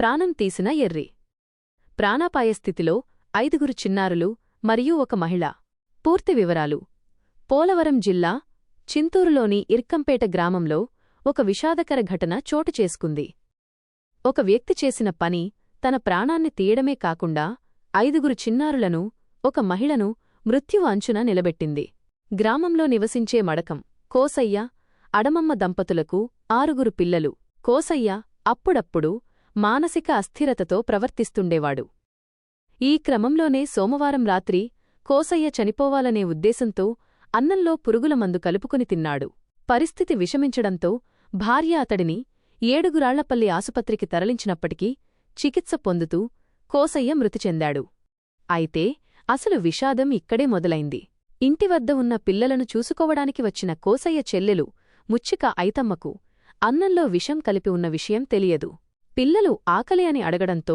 ప్రాణం తీసిన ఎర్రి. ప్రాణాపాయ స్థితిలో ఐదుగురు చిన్నారులు మరియు ఒక మహిళ. పూర్తి వివరాలు. పోలవరం జిల్లా చింతూరులోని ఇర్కంపేట గ్రామంలో ఒక విషాదకర ఘటన చోటు చేసుకుంది. ఒక వ్యక్తి చేసిన పని తన ప్రాణాన్ని తీయడమే కాకుండా ఐదుగురు చిన్నారులను ఒక మహిళను మృత్యువు అంచున నిలబెట్టింది. గ్రామంలో నివసించే మడకం కోసయ్య అడమమ్మ దంపతులకు ఆరుగురు పిల్లలు. కోసయ్య అప్పుడప్పుడు మానసిక అస్థిరతతో ప్రవర్తిస్తుండేవాడు. ఈ క్రమంలోనే సోమవారం రాత్రి కోసయ్య చనిపోవాలనే ఉద్దేశంతో అన్నంలో పురుగుల మందు కలుపుకుని తిన్నాడు. పరిస్థితి విషమించడంతో భార్య అతడిని ఏడుగురాళ్ళపల్లి ఆసుపత్రికి తరలించినప్పటికీ చికిత్స పొందుతూ కోసయ్య మృతి చెందాడు. అయితే అసలు విషాదం ఇక్కడే మొదలైంది. ఇంటివద్ద ఉన్న పిల్లలను చూసుకోవడానికి వచ్చిన కోసయ్య చెల్లెలు ముచ్చిక ఐతమ్మకు అన్నంలో విషం కలిపి ఉన్న విషయం తెలియదు. పిల్లలు ఆకలి అని అడగడంతో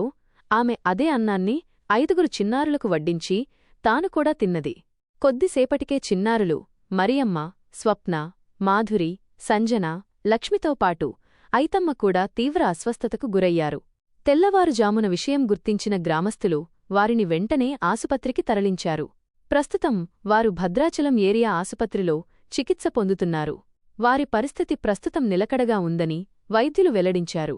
ఆమె అదే అన్నాన్ని ఐదుగురు చిన్నారులకు వడ్డించి తాను కూడా తిన్నది. కొద్దిసేపటికే చిన్నారులు మరియమ్మ స్వప్న మాధురి సంజన లక్ష్మితో పాటు ఐతమ్మ కూడా తీవ్ర అస్వస్థతకు గురయ్యారు. తెల్లవారుజామున విషయం గుర్తించిన గ్రామస్థులు వారిని వెంటనే ఆసుపత్రికి తరలించారు. ప్రస్తుతం వారు భద్రాచలం ఏరియా ఆసుపత్రిలో చికిత్స పొందుతున్నారు. వారి పరిస్థితి ప్రస్తుతం నిలకడగా ఉందని వైద్యులు వెల్లడించారు.